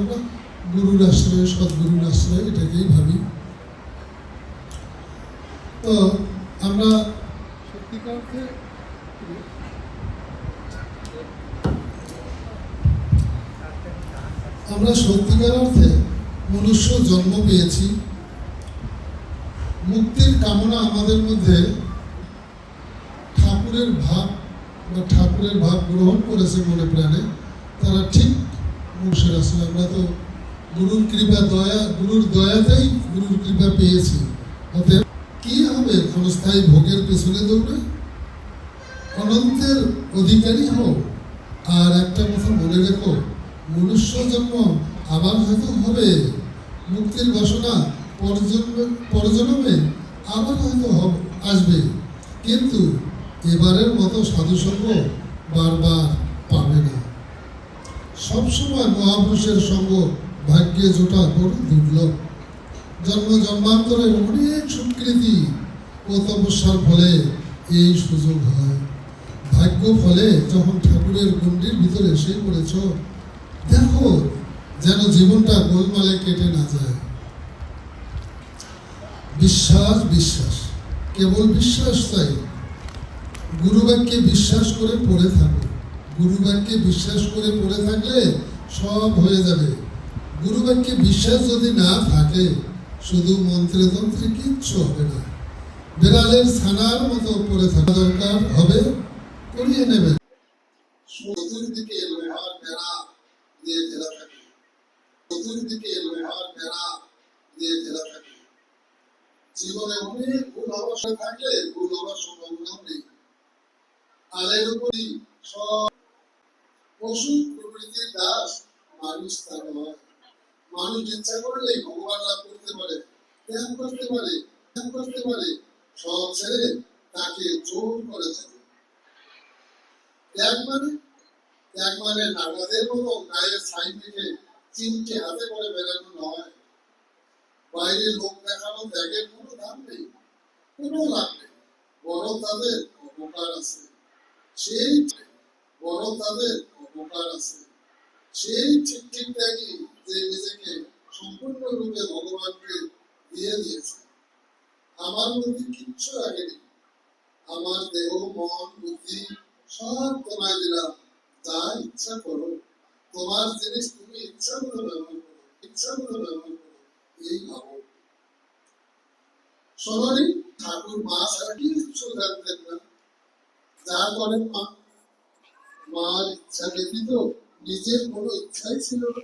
আমরা গুরুর আশ্রয় সদ্গুরুর আশ্রয় এটাকেই ভাবি। তো আমরা সত্যিকার অর্থে আমরা সত্যিকার অর্থে মনুষ্য জন্ম পেয়েছি। মুক্তির কামনা আমাদের মধ্যে ঠাকুরের ভাব বা ঠাকুরের ভাব গ্রহণ করেছে মনে প্রাণে। তারা ঠিক মানুষের আসলে আমরা তো গুরুর কৃপা, দয়া, গুরুর দয়াতেই গুরুর কৃপা পেয়েছি। অতএব কি হবে? ক্ষণস্থায়ী ভোগের পেছনে দৌড়ে? অনন্তের অধিকারী হও। আর একটা কথা মনে রেখো, মনুষ্য জন্ম আবার হয়তো হবে। মুক্তির বাসনা পরজন্মে আবার হয়তো আসবে। কিন্তু এবারের মতো সাধুসঙ্গ বারবার পাবে না। সবসময় মহাপুরুষের সঙ্গ ভাগ্যে জোটা বড় দুর্লভ জন্ম জন্মান্তরের অনেক স্বীকৃতি ও তপস্যার ফলে এই সুযোগ হয়। ভাগ্য ফলে যখন ঠাকুরের গণ্ডির ভিতরে এসে পড়েছ, দেখো যেন জীবনটা গোলমালে কেটে না যায়। বিশ্বাস বিশ্বাস, কেবল বিশ্বাস চাই গুরুবাক্যে বিশ্বাস করে পড়ে থাকো। গুরুবাক্যে বিশ্বাস করে পড়ে থাকলে সব হয়ে যাবে। গুরুবাক্যে বিশ্বাস যদি না থাকে, শুধু মন্ত্রে তন্ত্রে কিচ্ছু হবে না। বেড়ালের ছানার মতো পড়ে থাকা দরকার হবে, করিয়ে নেবে। চতুর্দিকে লোহার বেড়া দিয়ে ঘেরা থাকে। চতুর্দিকে লোহার বেড়া দিয়ে ঘেরা থাকে। জীবনে অনেক ভুল অবস্থা থাকলে ভুল হওয়ার নেই। আর এর উপরই সব পশু প্রকৃতির দাস, মানুষ নয়। মানুষ ইচ্ছা ভগবান লাভ করতে পারে ত্যাগ করতে পারে ত্যাগ করতে পারে, সব তাকে জোর করে ধরে ত্যাগ মানে? ত্যাগ মানে নাগাদের মতো গায়ে ছাই মেখে চিনকে হাতে করে বেরানো নয়। বাইরে লোক দেখানো ত্যাগের কোনো দাম নেই, কোনো লাভ নেই। বড় তাদের অপকার আছে। সেই বড় তাদের অপকার আছে। সেই ঠিক ঠিক ত্যাগী যে নিজেকে সম্পূর্ণরূপে ভগবানকে দিয়ে দিয়েছে। আমার মধ্যে কিচ্ছু রাখেনি। আমার দেহ, মন, বুদ্ধি সব তোমায় দিলাম। যা ইচ্ছা করো। তোমার জিনিস তুমি ইচ্ছা মতো ব্যবহার করো, ইচ্ছা মতো ব্যবহার করো, এই ভাবো। শোনি ঠাকুর মা ছাড়া কিছু জানতেন না। যা করেন মা মার ইচ্ছা ব্যতীত নিজের কোনো ইচ্ছাই ছিল না।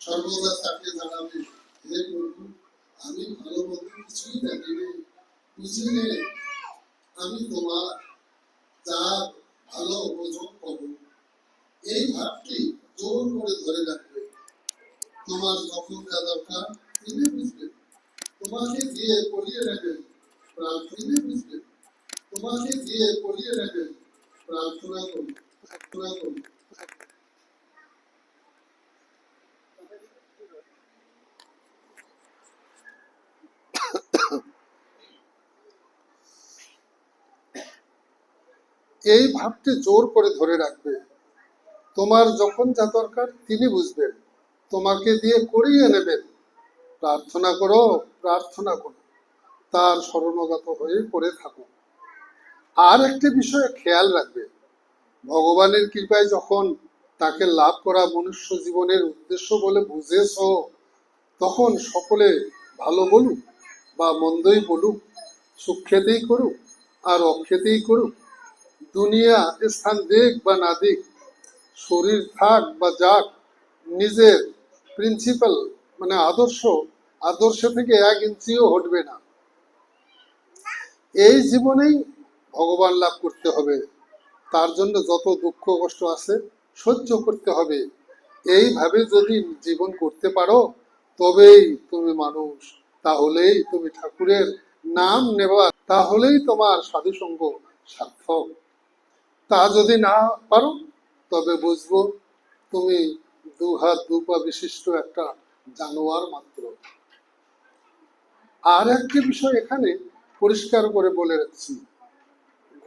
সর্বদা তাকে জানাবে, হে প্রভু, আমি ভালো মন্দ কিছুই জানি নে। বুঝি আমি তোমার যা ভালো বোঝো করো এই ভাবটি জোর করে ধরে রাখবে। তোমার যখন যা দরকার, তিনি বুঝবেন তোমাকে দিয়ে পড়িয়ে নেবেন প্রার্থনে বুঝবেন তোমাকে দিয়ে পড়িয়ে নেবেন প্রার্থনা করুন প্রার্থনা করুন এই ভাবটি জোর করে ধরে রাখবে। তোমার যখন যা দরকার, তিনি বুঝবেন। তোমাকে দিয়ে করিয়ে নেবেন। প্রার্থনা করো প্রার্থনা করো। তার শরণগত হয়ে পড়ে থাকো। আর একটি বিষয়ে খেয়াল রাখবে। ভগবানের কৃপায় যখন তাকে লাভ করা মনুষ্য জীবনের উদ্দেশ্য বলে বুঝেছ, তখন সকলে ভালো বলুক বা মন্দই বলুক, সুখ্যাতেই করুক আর অক্ষেতেই করুক। দুনিয়া স্থান দেখ বা না দিক শরীর থাক বা যাক, নিজের প্রিন্সিপাল মানে আদর্শ আদর্শ থেকে এক ইঞ্চিও হটবে না। এই জীবনেই ভগবান লাভ করতে হবে। তার জন্য যত দুঃখ কষ্ট আছে, সহ্য করতে হবে। এইভাবে যদি জীবন করতে পারো, তবেই তুমি মানুষ। তাহলেই তুমি ঠাকুরের নাম নেবা। তাহলেই তোমার সাধুসঙ্গ সার্থক। তা যদি না পারো, তবে বুঝব তুমি দু হাত বিশিষ্ট একটা জানোয়ার মাত্র। আর একটি বিষয় এখানে পরিষ্কার করে বলে রাখছি।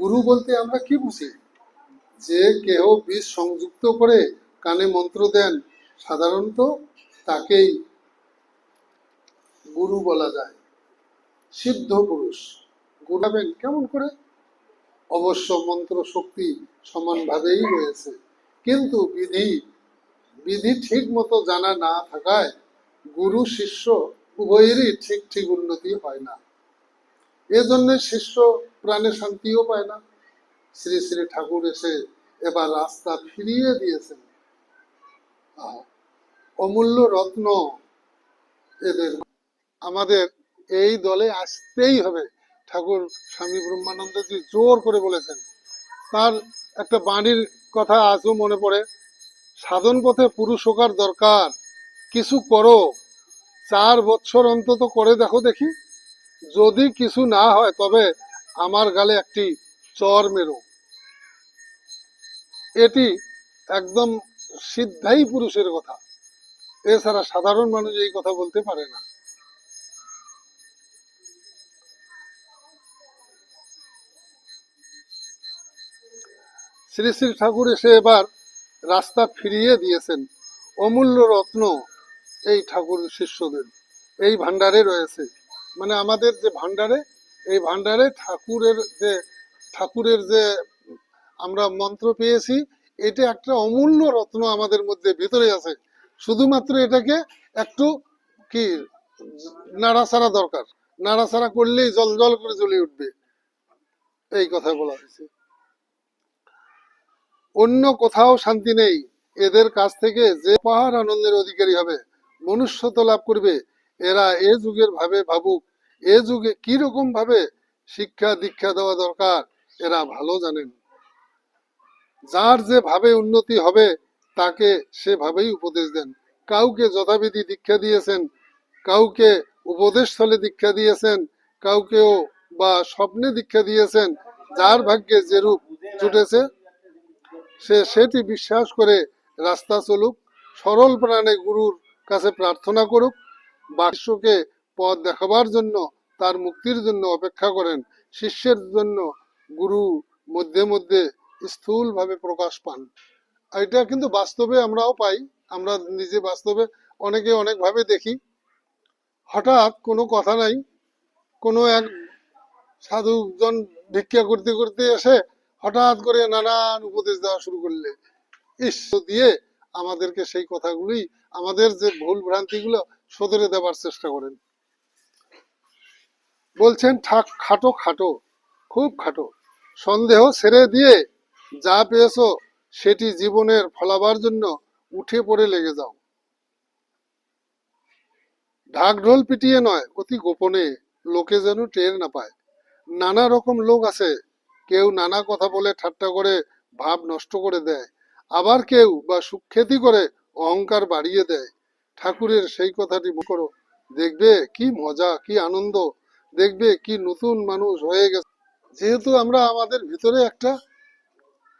গুরু বলতে আমরা কি বুঝি? যে কেহ বীজ সংযুক্ত করে কানে মন্ত্র দেন, সাধারণত তাকেই গুরু বলা যায়। সিদ্ধ পুরুষ গুরাবেন কেমন করে? অবশ্য মন্ত্র শক্তি সমানভাবেই রয়েছে, কিন্তু বিধি বিধি ঠিক মতো জানা না থাকায় গুরু শিষ্য উভয়েরই ঠিক ঠিক উন্নতি হয় না। এজন্য শিষ্য প্রাণে শান্তিও পায় না। শ্রী শ্রী ঠাকুর এসে এবার রাস্তা ফিরিয়ে দিয়েছেন। অমূল্য রত্ন এদের। আমাদের এই দলে আসতেই হবে, ঠাকুর স্বামী ব্রহ্মানন্দজি জোর করে বলেছেন। তার একটা বাণীর কথা আজও মনে পড়ে, সাধন পথে পুরুষ দরকার, কিছু করো, চার বছর অন্তত করে দেখো দেখি। যদি কিছু না হয়, তবে আমার গালে একটি চর মেরো। এটি একদম সিদ্ধাই পুরুষের কথা। এছাড়া সাধারণ মানুষ এই কথা বলতে পারে না। শ্রী শ্রী ঠাকুর এসে এবার রাস্তা ফিরিয়ে দিয়েছেন। অমূল্য রত্ন এই ঠাকুর শিষ্যদের। এই ভান্ডারে রয়েছে। মানে আমাদের যে ভান্ডারে এই ভান্ডারে ঠাকুরের যে ঠাকুরের যে আমরা মন্ত্র পেয়েছি, এটা একটা অমূল্য রত্ন আমাদের মধ্যে ভিতরে আছে। শুধুমাত্র এটাকে একটু কি, নাড়াচাড়া দরকার। নাড়াচাড়া করলেই জল জল করে জ্বলে উঠবে। এই কথা বলা হয়েছে। অন্য কোথাও শান্তি নেই। এদের কাছ থেকে যে পাহাড় আনন্দের অধিকারী হবে, মনুষ্যত্ব লাভ করবে এরা এ যুগের ভাবে ভাবুক, এ যুগে কি রকম ভাবে শিক্ষা দীক্ষা দেওয়া দরকার, এরা ভালো জানেন। যার যে ভাবে উন্নতি হবে, তাকে সেভাবেই উপদেশ দেন। কাউকে যথাবিধি দীক্ষা দিয়েছেন, কাউকে উপদেশ স্থলে দীক্ষা দিয়েছেন, কাউকেও বা স্বপ্নে দীক্ষা দিয়েছেন, যার ভাগ্যে যেরূপ জুটেছে, সে সেটি বিশ্বাস করে রাস্তা চলুক, সরল প্রাণে গুরুর কাছে প্রার্থনা করুক বাক্যকে পথ দেখাবার জন্য, তার মুক্তির জন্য অপেক্ষা করেন। শিষ্যের জন্য গুরু মধ্যে মধ্যে স্থূল ভাবে প্রকাশ পান। এটা কিন্তু বাস্তবে আমরাও পাই। আমরা নিজে বাস্তবে অনেকে অনেক ভাবে দেখি। হঠাৎ কোনো কথা নাই। কোনো এক সাধুজন ভিক্ষা করতে করতে এসে হঠাৎ করে নানান উপদেশ দেওয়া শুরু করলে। ঈশ্বর দিয়ে আমাদেরকে সেই কথাগুলি আমাদের যে ভুল ভ্রান্তিগুলো সদরে দেবার চেষ্টা করেন। বলছেন, ঠাক, খাটো খাটো, খুব খাটো। সন্দেহ ছেড়ে দিয়ে যা পেয়েছ সেটি জীবনের ফলাবার জন্য উঠে পড়ে লেগে যাও। ঢাক ঢোল পিটিয়ে নয়, অতি গোপনে লোকে যেন টের না পায়। নানা রকম লোক আছে, কেউ নানা কথা বলে ঠাট্টা করে ভাব নষ্ট করে দেয়, আবার কেউ বা সুখ্যাতি করে অহংকার বাড়িয়ে দেয়। ঠাকুরের সেই কথাটি করো। দেখবে কি মজা, কি আনন্দ, দেখবে কি নতুন মানুষ হয়ে গেছে। যেহেতু আমরা আমাদের ভিতরে একটা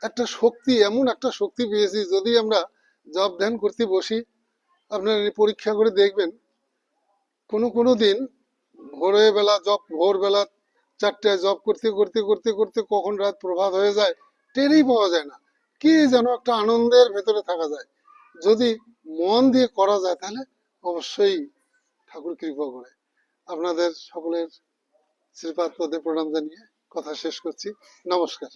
একটা শক্তি, এমন একটা শক্তি পেয়েছি, যদি আমরা জব ধ্যান করতে বসি, আপনার পরীক্ষা করে দেখবেন, কোনো কোনো দিন ভোরে বেলা জব ভোরবেলা চারটায় জব করতে করতে করতে করতে কখন রাত প্রভাত হয়ে যায়, টেরই পাওয়া যায় না। কি যেন একটা আনন্দের ভেতরে থাকা যায়। যদি মন দিয়ে করা যায় তাহলে অবশ্যই ঠাকুর কৃপা করে। আপনাদের সকলের শ্রীপাদ পদে প্রণাম জানিয়ে কথা শেষ করছি। নমস্কার।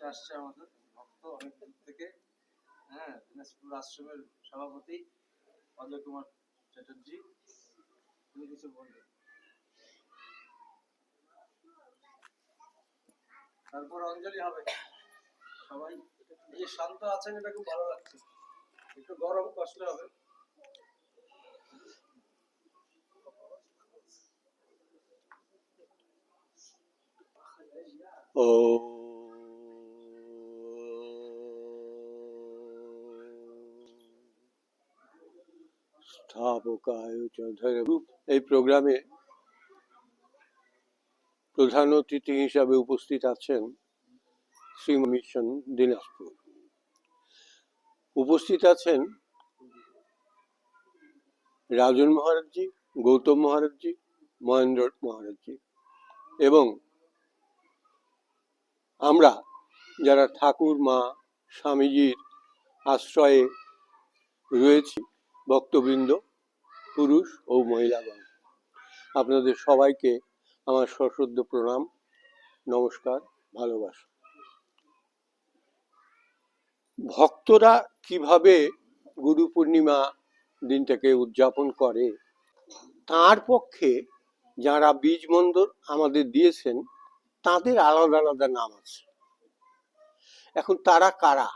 আসছে আমাদের। ভক্ত অনেক দূর থেকে। হ্যাঁ দিনাজপুর আশ্রমের সভাপতি অজয় কুমার চ্যাটার্জি। তুমি কিছু বলবে? তারপর অঞ্জলি হবে। সবাই যে শান্ত আছেন, এটা খুব ভালো লাগছে। একটু গরম, কষ্ট হবে। স্থাপকায় এই প্রোগ্রামে প্রধান অতিথি হিসাবে উপস্থিত আছেন শ্রী মিশন দিনাজপুর। উপস্থিত আছেন রাজন মহারাজজি, গৌতম মহারাজজি মহেন্দ্র মহারাজজি এবং আমরা যারা ঠাকুর, মা, স্বামীজির আশ্রয়ে রয়েছি ভক্তবৃন্দ, পুরুষ ও মহিলাগণ আপনাদের সবাইকে আমার সশ্রদ্ধ প্রণাম, নমস্কার, ভালোবাসা। ভক্তরা কীভাবে গুরু পূর্ণিমা দিনটাকে উদযাপন করে, তার পক্ষে যারা বীজ মন্দর আমাদের দিয়েছেন, তাদের আলাদা আলাদা নাম আছে। এখন তারা কারা?